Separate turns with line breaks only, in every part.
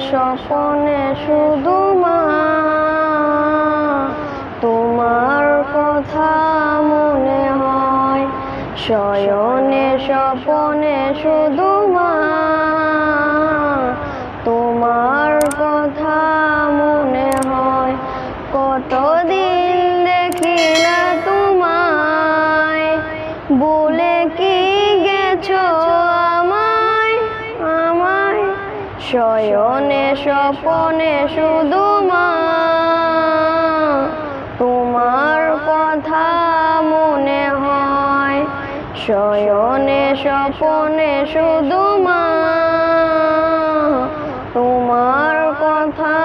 স্বপনে শুধু মা, তোমার কথা মনে হয়। শয়নে স্বপনে শুধু মা, তোমার কথা মনে হয়। কতদিন দেখি শয়নে স্বপনে শুধু মা। তোমার কথা মনে হয়, শয়নে স্বপনে শুধু মা। তোমার কথা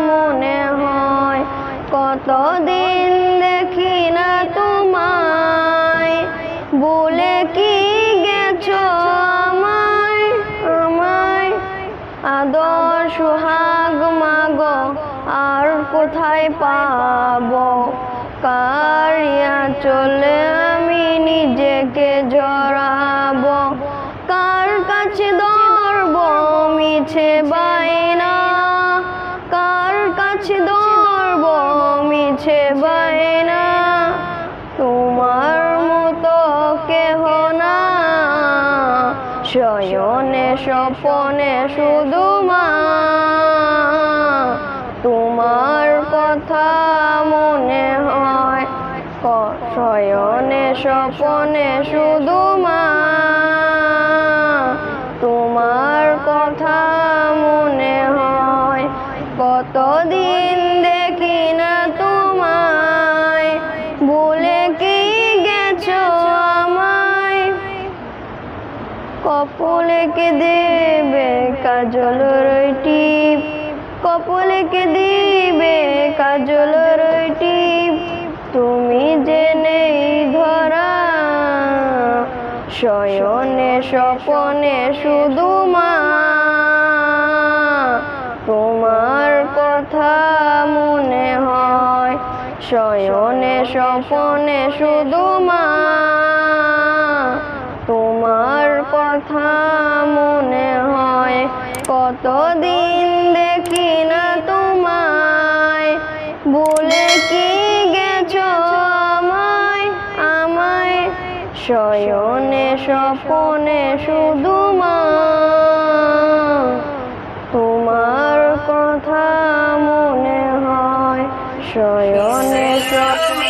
মনে হয়, কতদিন কোথায় পাবো? কারিয়া চলে আমি নিজেকে জড়াবো। কার কাছে ধরবো মিছে বাইনা কার কাছে ধরবো মিছে বাইনা তোমার মতো কেহ না। শয়নে স্বপনে শুধু মা। স্বপনে শুধু মা। তোমার কথা মনে হয়, কতদিন দেখি না তোমায়। বলে কি গেছো আমায়? কপলে কে দেবে কাজল টিপ? কপলে কে দিবে কাজল শয়নে স্বপনে শুধু মা। তোমার কথা মনে হয়। শয়নে স্বপনে শুধু মা। তোমার কথা মনে হয়। কতদিন শয়নে স্বপনে শুধু মা। তোমার কথা মনে হয় শয়নে স্বপনে